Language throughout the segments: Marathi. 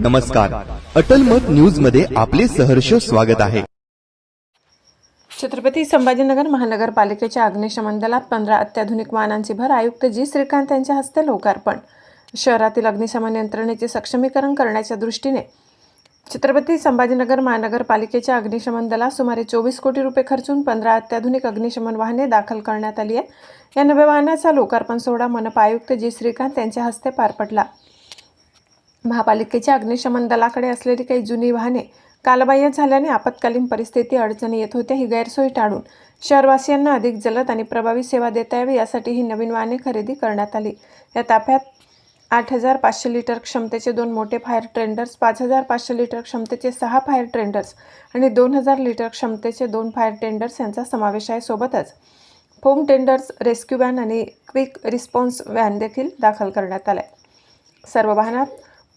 नमस्कार. अटल मत न्यूजमध्ये आपले सहर्ष स्वागत आहे. छत्रपती संभाजीनगर महानगरपालिकेच्या अग्निशमन दलात पंधरा अत्याधुनिक वाहनांची भर आयुक्त जी. श्रीकांत यांच्या हस्ते लोकार्पण. शहरातील अग्निशमन यंत्रणेचे सक्षमीकरण करण्याच्या दृष्टीने छत्रपती संभाजीनगर महानगरपालिकेच्या अग्निशमन दलात सुमारे चोवीस कोटी रुपये खर्चून पंधरा अत्याधुनिक अग्निशमन वाहने दाखल करण्यात आली आहे या नव्या वाहनाचा लोकार्पण सोहळा मनपा आयुक्त जी. श्रीकांत यांच्या हस्ते पार पडला. महापालिकेच्या अग्निशमन दलाकडे असलेली काही जुनी वाहने कालबाह्य झाल्याने आपत्कालीन परिस्थिती अडचणी येत होत्या ही गैरसोय टाळून. शहरवासियांना अधिक जलद आणि प्रभावी सेवा देता यावी यासाठी ही नवीन वाहने खरेदी करण्यात आली. या ताफ्यात आठ हजार पाचशे लिटर क्षमतेचे दोन मोठे फायर ट्रेंडर्स पाच हजार पाचशे लिटर क्षमतेचे सहा फायर ट्रेंडर्स आणि दोन हजार लिटर क्षमतेचे दोन फायर टेंडर्स यांचा समावेश आहे सोबतच. फोम टेंडर्स रेस्क्यू व्हॅन आणि क्विक रिस्पॉन्स व्हॅन देखील दाखल करण्यात आल्या. सर्व वाहनात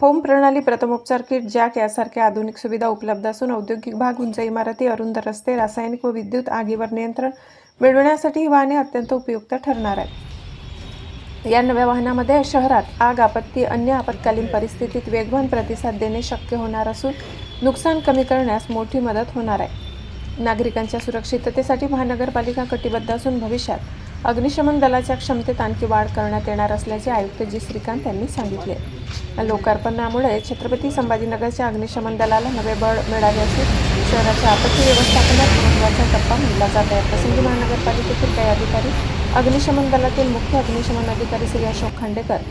फोम प्रणाली प्रथमोपचार किट जॅक यासारख्या आधुनिक सुविधा उपलब्ध असून औद्योगिक भाग उंच इमारती अरुंद रस्ते रासायनिक व विद्युत आगीवर नियंत्रण मिळविण्यासाठी ही वाहने अत्यंत उपयुक्त ठरणार आहेत. या नव्या वाहनामध्ये शहरात आग आपत्ती अन्य आपत्कालीन परिस्थितीत वेगवान प्रतिसाद देणे शक्य होणार असून नुकसान कमी करण्यास मोठी मदत होणार आहे. नागरिकांच्या सुरक्षिततेसाठी महानगरपालिका कटिबद्ध असून भविष्यात अग्निशमन दलाच्या क्षमतेत आणखी वाढ करण्यात येणार असल्याचे आयुक्त जी. श्रीकांत यांनी सांगितले. लोकार्पणामुळे छत्रपती संभाजीनगरच्या अग्निशमन दलाला नवे बळ मिळाले असून शहराच्या आपत्ती व्यवस्थापनात महत्त्वाचा टप्पा मानला जात आहे. प्रसंगी महानगरपालिकेतील काही अधिकारी अग्निशमन दलातील मुख्य अग्निशमन अधिकारी श्री अशोक खांडेकर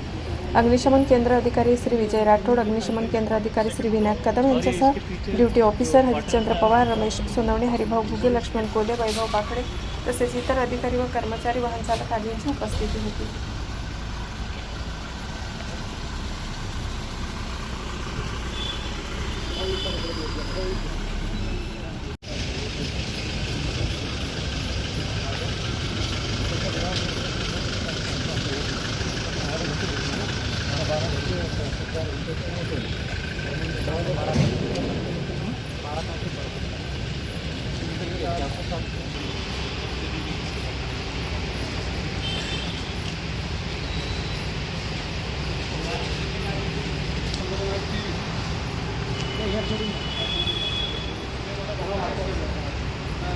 अग्निशमन केंद्र अधिकारी श्री विजय राठोड अग्निशमन केंद्र अधिकारी श्री विनायक कदम यांच्यासह ड्युटी ऑफिसर हरिश्चंद्र पवार रमेश सोनवणे हरिभाऊ घुगे लक्ष्मण कोले वैभव बाकडे तसेच इतर अधिकारी व कर्मचारी वाहन चालक आदींची उपस्थिती होती.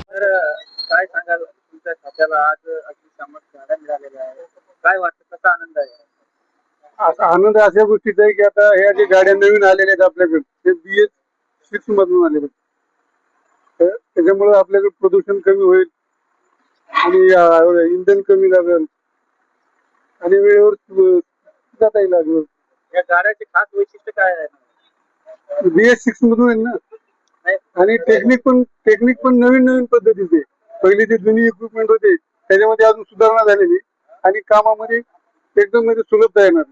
तर काय सांगाल? तुमच्या खात्याला आज अग्निशामक गाड्या मिळालेल्या आहेत. काय वाटतं? कसा आनंद आहे? असा आनंद अशा गोष्टीचा आहे की आता ह्या ज्या गाड्या नवीन आलेल्या आहेत आपल्याकडे ते बी एस सिक्स मधून आलेले त्याच्यामुळे आपल्याकडे प्रदूषण कमी होईल आणि इंधन कमी लागेल आणि वेळेवर जाता येईल लागेल. या गाड्याचे खास वैशिष्ट्य काय आहे? बी एस सिक्स मधून आहे ना? आणि टेक्निक पण टेक्निक पण नवीन नवीन पद्धतीचे. पहिले जे जुनी इक्विपमेंट होते त्याच्यामध्ये अजून सुधारणा झालेली आणि कामामध्ये एकदम म्हणजे सुलभता येणार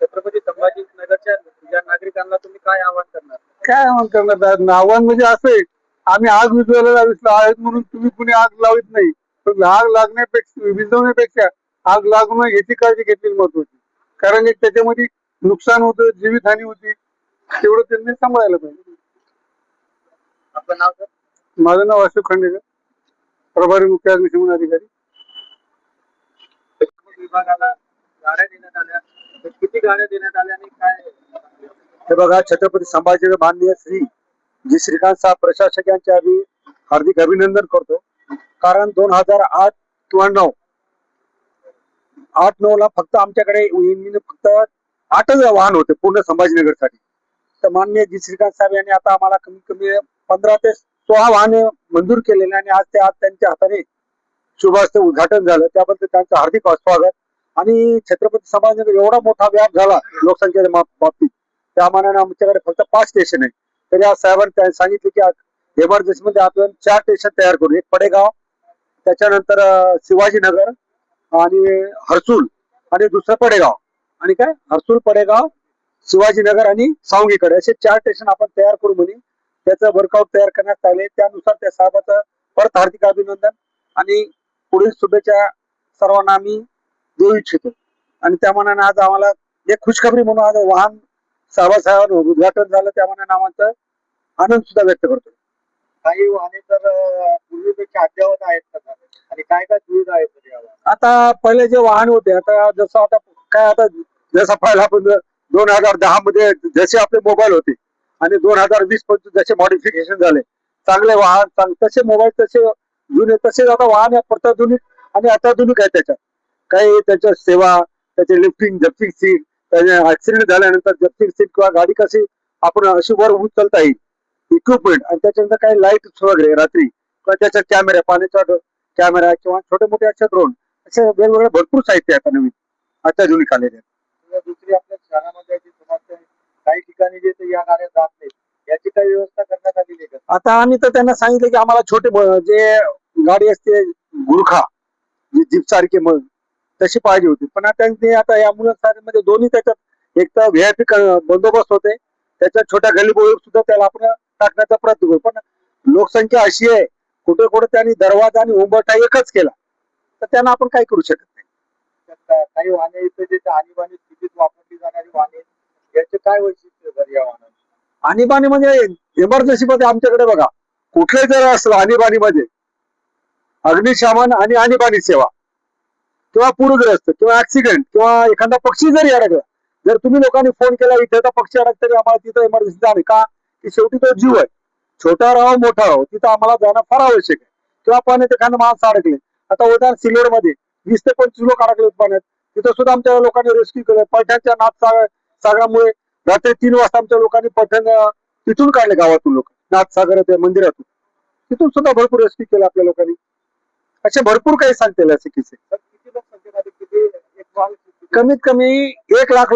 छत्रपती संभाजीनगरच्या ज्या नागरिकांना तुम्ही काय आवाहन करणार? काय आव्हान करणार? आव्हान म्हणजे असं आहे आम्ही आग विजवायला लावित आहेत म्हणून तुम्ही कुणी आग लावित नाही. पण आग लागण्यापेक्षा विझवण्यापेक्षा आग लागू नये याची काळजी घेतलेली महत्वाची. कारण एक त्याच्यामध्ये नुकसान होतं जीवितहानी होती. तेवढं त्यांनी सांभाळायला पाहिजे. आपलं नाव सर? माझं नाव अशोक खांडेकर प्रभारी मुख्य अग्निशमन अधिकारी. विभागाला गाड्या देण्यात आल्या किती गाड्या देण्यात आल्या आणि काय? हे बघा छत्रपती संभाजी माननीय श्री जी श्रीकांत साहेब प्रशासक यांचे आम्ही हार्दिक अभिनंदन करतो. कारण दोन हजार आठ किंवा नऊ आठ नऊ ला फक्त आमच्याकडे फक्त आठच वाहन होते पूर्ण संभाजीनगरसाठी. तर माननीय जी श्रीकांत साहेब यांनी आता आम्हाला कमीत कमी पंधरा ते सोळा वाहने मंजूर केलेले आणि आज ते आज त्यांच्या हाताने शुभास्ते उद्घाटन झालं. त्याबद्दल त्यांचं हार्दिक स्वागत. आणि छत्रपती संभाजीनगर एवढा मोठा व्याप झाला लोकसंख्येच्या बाबतीत. त्या मानाने आमच्याकडे फक्त पाच स्टेशन आहे तर या साहेबांनी त्यांनी सांगितले की इमर्जन्सी मध्ये आपण चार स्टेशन तयार करू. एक पडेगाव त्याच्यानंतर शिवाजीनगर आणि हर्सूल आणि दुसरं पडेगाव. आणि काय? हर्सूल पडेगाव शिवाजीनगर आणि सावंगीकडे. असे चार स्टेशन आपण तयार करू म्हणे त्याचं वर्कआउट तयार करण्यात आले. त्यानुसार त्या साहेबाचं परत हार्दिक अभिनंदन आणि पुढील शुभेच्छा सर्वांना आम्ही देऊ इच्छितो आणि त्या मानाने आज आम्हाला एक खुशखबरी म्हणून आज वाहन साहेबासाहेबांवर उद्घाटन झालं त्या मानाने आम्हाला आनंद सुद्धा व्यक्त करतो काही वाहने तर पूर्वीपेक्षा अद्यावत आहेत? आणि काय काय सुविधा आहेत? आता पहिले जे वाहन होते आता जसं आता काय आता जसं पहिला आपण दोन हजार दहा मध्ये जसे आपले मोबाईल होते आणि दोन हजार वीस पर्यंत जसे मॉडिफिकेशन झाले चांगले वाहन तसे मोबाईल तसे जुने तसे आता वाहन आहे प्रत्याधुनिक आणि अत्याधुनिक आहे त्याच्यात काही त्याच्या सेवा त्याचे लिफ्टिंग जप्टिंग सीट त्याचे ऍक्सिडेंट झाल्यानंतर जप्टिंग सीट किंवा गाडी कशी आपण अशी वर उचलता येईल. इक्विपमेंट आणि त्याच्यानंतर काही लाइट वगैरे रात्री किंवा त्याच्या कॅमेरा पाण्याचा कॅमेरा किंवा छोटे मोठे असे ड्रोन असे वेगवेगळे भरपूर साहित्य आहे आता नवीन अत्याधुनिक आलेले किंवा दुसरी आपल्या शहरामध्ये काही ठिकाणी जे या गाड्या जात नाही याची काही व्यवस्था करण्यात आलेली आहे का? आता आम्ही तर त्यांना सांगितलं की आम्हाला छोटे जे गाडी असते गुरखा जी जीप सारखी मग तशी पाहिजे होती. पण आता ते आता या मध्ये दोन्ही त्याच्यात एक तर व्हीआयपी बंदोबस्त होते. त्याच्यात छोट्या गलीबोळी सुद्धा त्याला आपण टाकण्याचा प्रयत्न करू. पण लोकसंख्या अशी आहे कुठे कुठे त्यांनी दरवाजा आणि उंबरठा एकच केला. तर त्यांना आपण काय करू शकत नाही. काही वाहने इथे जे आणीबाणी स्थितीत वापरली जाणारी वाहने याचे काय वैशिष्ट्य बरं या वाहनांचे? आणीबाणी म्हणजे इमर्जन्सी मध्ये आमच्याकडे बघा कुठलंही जर असलं आणीबाणीमध्ये अग्निशमन आणि आणीबाणी सेवा किंवा पूरग्रस्त किंवा ऍक्सिडेंट किंवा एखादा पक्षी जरी अडकला जर तुम्ही लोकांनी फोन केला इथे तर पक्षी अडक तरी आम्हाला तिथं इमर्जन्सी जाणे का? की शेवटी तो जीव आहे. छोटा राहो मोठा राहो तिथं आम्हाला जाणं फार आवश्यक आहे. किंवा पाण्यात एखादं माणसं अडकले आता उदाहरण सिल्लोडमध्ये वीस ते पंचवीस लोक अडकले पाण्यात तिथं सुद्धा आमच्या लोकांनी रेस्क्यू केलं. पैठणच्या नाथ सागर सागरामुळे रात्री तीन वाजता आमच्या लोकांनी पैठण तिथून काढले गावातून लोक. नाथसागर त्या मंदिरातून. तिथून सुद्धा भरपूर रेस्क्यू केलं आपल्या लोकांनी. असे भरपूर काही सांगतील असे किस्से तर किती लोकसंख्येमध्ये किती एक वाहन कमीत कमी एक लाख